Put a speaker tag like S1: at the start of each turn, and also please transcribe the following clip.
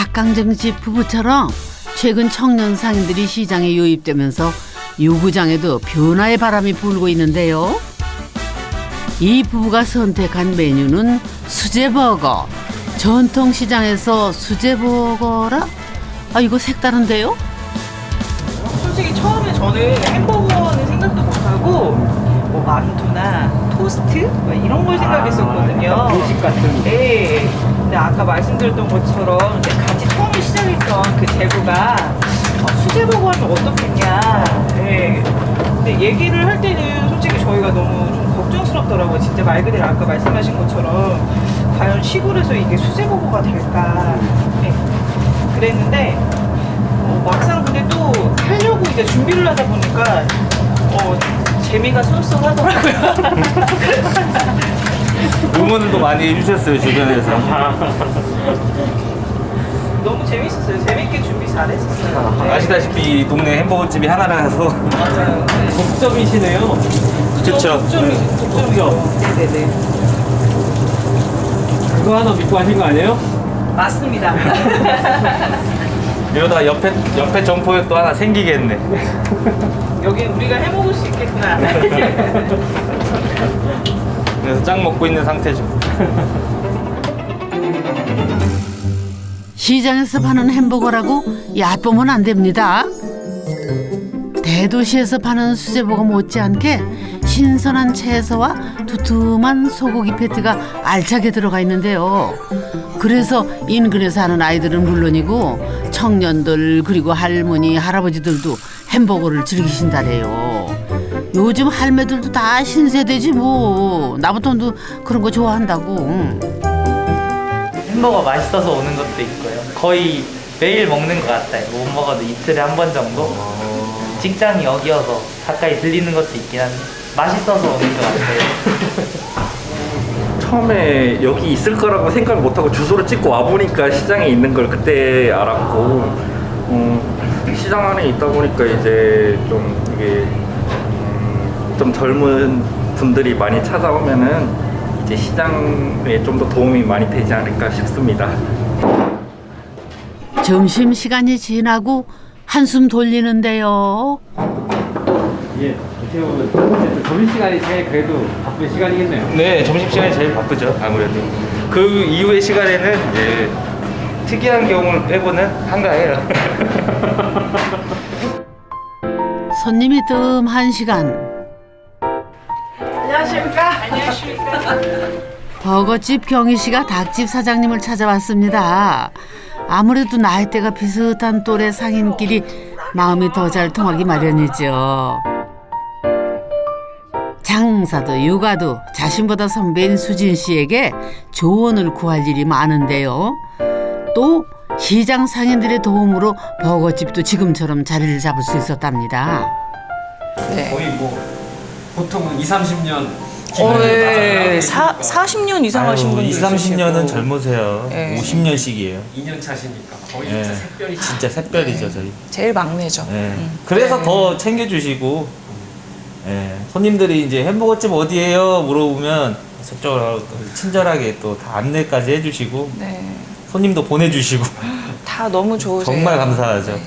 S1: 닭강정집 부부처럼 최근 청년 상인들이 시장에 유입되면서 요구장에도 변화의 바람이 불고 있는데요. 이 부부가 선택한 메뉴는 수제버거. 전통 시장에서 수제버거라? 아 이거 색다른데요?
S2: 솔직히 처음에 저는 햄버거는 생각도 못하고 뭐 만두나 토스트 뭐 이런 걸 생각했었거든요.
S3: 음식 같은
S2: 네. 근데 아까 말씀드렸던 것처럼 이제 같이 처음에 시작했던 그 재구가 어, 수제버거 하면 어떻겠냐. 네. 근데 얘기를 할 때는 솔직히 저희가 너무 좀 걱정스럽더라고요. 진짜 말 그대로 아까 말씀하신 것처럼 과연 시골에서 이게 수제버거가 될까. 네. 그랬는데 어, 막상 근데 또 하려고 이제 준비를 하다 보니까 어, 재미가 쏠쏠하더라고요.
S4: 응원도 많이 해주셨어요 주변에서
S2: 너무 재밌었어요. 재밌게 준비 잘했었어요. 네.
S4: 아시다시피 이 동네 햄버거 집이 하나라서
S2: 맞아요. 네.
S3: 독점이시네요.
S4: 그쵸
S2: 독점이 독점이죠. 네네네.
S3: 그거 하나 믿고 하신 거 아니에요?
S2: 맞습니다.
S4: 이러다가 옆에 옆에 점포에 또 하나 생기겠네
S2: 여기 우리가 해 먹을 수 있겠구나.
S4: 그래서 짱 먹고 있는 상태죠
S1: 시장에서 파는 햄버거라고 얕보면 안 됩니다. 대도시에서 파는 수제버거 못지않게 신선한 채소와 두툼한 소고기 패티가 알차게 들어가 있는데요. 그래서 인근에 사는 아이들은 물론이고 청년들 그리고 할머니 할아버지들도 햄버거를 즐기신다래요. 요즘 할매들도 다 신세대지 뭐 나부터도 그런 거 좋아한다고.
S5: 햄버거 맛있어서 오는 것도 있고요. 거의 매일 먹는 것 같아요. 못 먹어도 이틀에 한 번 정도. 직장이 여기여서 가까이 들리는 것도 있긴 한데 맛있어서 오는 것 같아요.
S6: 처음에 여기 있을 거라고 생각을 못하고 주소를 찍고 와보니까 시장에 있는 걸 그때 알았고 음, 시장 안에 있다 보니까 이제 좀 이게 음, 좀 젊은 분들이 많이 찾아오면은 이제 시장에 좀 더 도움이 많이 되지 않을까 싶습니다.
S1: 점심 시간이 지나고 한숨 돌리는데요.
S3: 예. 어떻게 보면 점심시간이 제일 그래도 바쁜 시간이겠네요.
S4: 네 점심시간이 제일 바쁘죠 아무래도 그 이후의 시간에는 이제 특이한 경우를 빼고는 한가해요
S1: 손님이 뜸 한 시간.
S2: 안녕하십니까? 안녕하십니까?
S1: 버거집 경희 씨가 닭집 사장님을 찾아왔습니다. 아무래도 나이대가 비슷한 또래 상인끼리 마음이 더 잘 통하기 마련이죠. 장사도 육아도 자신보다 선배인 수진 씨에게 조언을 구할 일이 많은데요. 또 시장 상인들의 도움으로 버거집도 지금처럼 자리를 잡을 수 있었답니다.
S3: 거의 뭐 보통은 2, 30년
S2: 어, 네. 사, 40년 이상 하신 분들
S4: 20, 30년은 젊으세요
S2: 네.
S4: 50년씩이에요
S3: 2년 차시니까 거의
S4: 예.
S3: 진짜 색별이
S4: 진짜 샛별이죠 저희
S2: 제일 막내죠.
S4: 예. 그래서 더 챙겨주시고 예. 손님들이 이제 햄버거집 어디예요 물어보면 적극적으로 친절하게 또 다 안내까지 해주시고
S2: 네.
S4: 손님도 보내주시고
S2: 다 너무 좋으세요.
S4: 정말 감사하죠.
S2: 네.